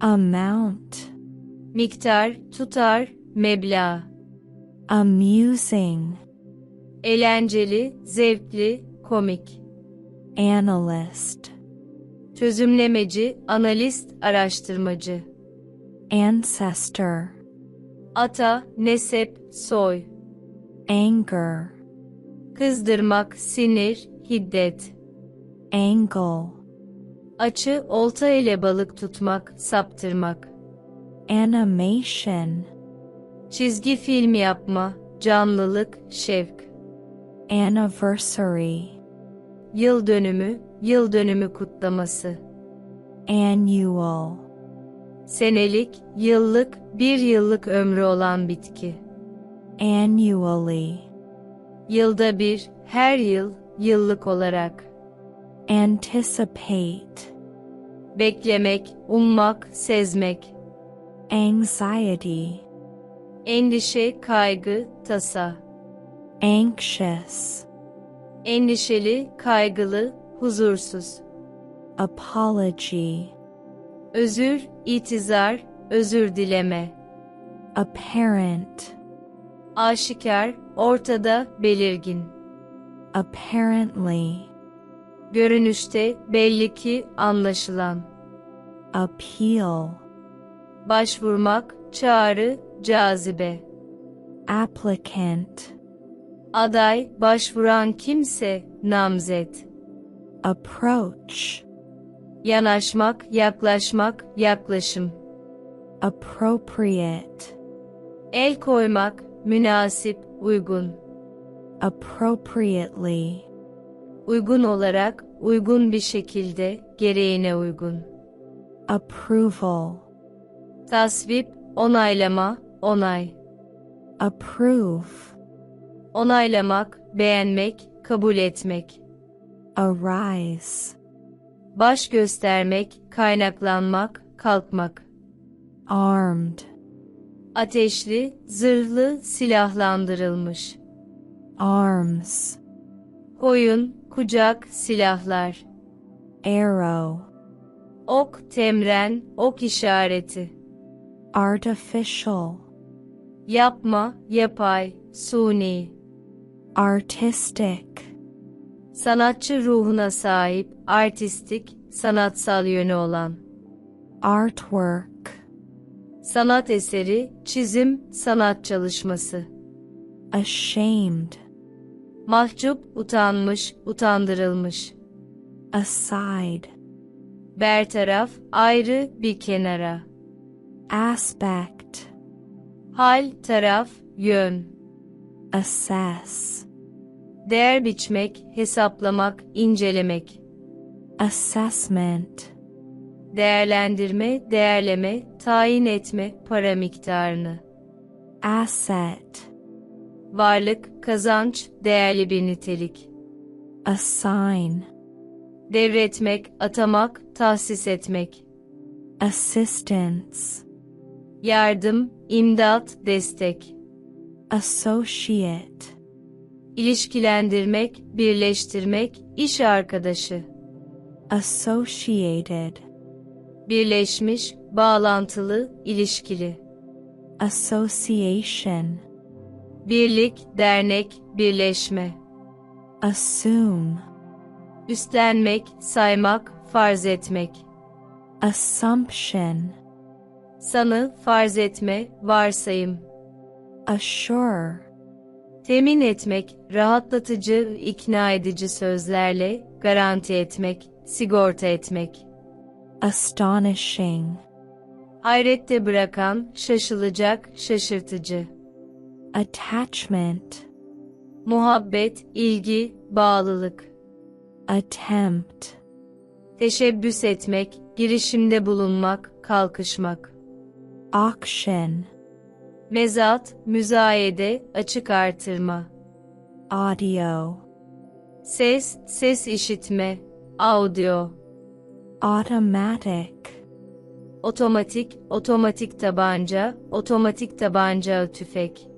amount, miktar, tutar, meblağ, amusing, eğlenceli, zevkli, komik, analyst, çözümlemeci, analist, araştırmacı, ancestor, ata, nesep, soy, anger, kızdırmak, sinir, hiddet, angle, açı, olta ile balık tutmak, saptırmak, animation, çizgi film yapma, canlılık, şevk, anniversary, yıl dönümü, yıl dönümü kutlaması, annual, senelik, yıllık, bir yıllık ömrü olan bitki, annually, yılda bir, her yıl, yıllık olarak, anticipate, beklemek, ummak, sezmek, anxiety, endişe, kaygı, tasa, anxious, endişeli, kaygılı, huzursuz, apology, özür, itizar, özür dileme, apparent, aşikar, ortada, belirgin, apparently, görünüşte, belli ki, anlaşılan, appeal, başvurmak, çağrı, cazibe, applicant, aday, başvuran kimse, namzet, approach, yanaşmak, yaklaşmak, yaklaşım, appropriate, el koymak, münasip, uygun, appropriately, uygun olarak, uygun bir şekilde, gereğine uygun, approval, tasvip, onaylama, onay, approve, onaylamak, beğenmek, kabul etmek, arise, baş göstermek, kaynaklanmak, kalkmak, armed, ateşli, zırhlı, silahlandırılmış, arms, koyun, kucak, silahlar, arrow, ok, temren, ok işareti, artificial, yapma, yapay, suni, artistic, sanatçı ruhuna sahip, artistik, sanatsal yönü olan, artwork, sanat eseri, çizim, sanat çalışması, ashamed, mahcup, utanmış, utandırılmış, aside, bertaraf, ayrı, bir kenara, aspect, hal, taraf, yön, assess, değer biçmek, hesaplamak, incelemek, assessment, değerlendirme, değerleme, tayin etme, para miktarını, asset, varlık, kazanç, değerli bir nitelik, assign, devretmek, atamak, tahsis etmek, assistance, yardım, imdat, destek, associate, ilişkilendirmek, birleştirmek, iş arkadaşı, associated, birleşmiş, bağlantılı, ilişkili, association, birlik, dernek, birleşme, assume, üstlenmek, saymak, farz etmek, assumption, sanı, farz etme, varsayım, assure, temin etmek, rahatlatıcı, ikna edici sözlerle, garanti etmek, sigorta etmek, astonishing, hayrette bırakan, şaşılacak, şaşırtıcı, attachment, muhabbet, ilgi, bağlılık, attempt, teşebbüs etmek, girişimde bulunmak, kalkışmak, auction, mezat, müzayede, açık artırma, audio, ses, ses işitme, audio, automatic, otomatik, otomatik tabanca, otomatik tabanca tüfek,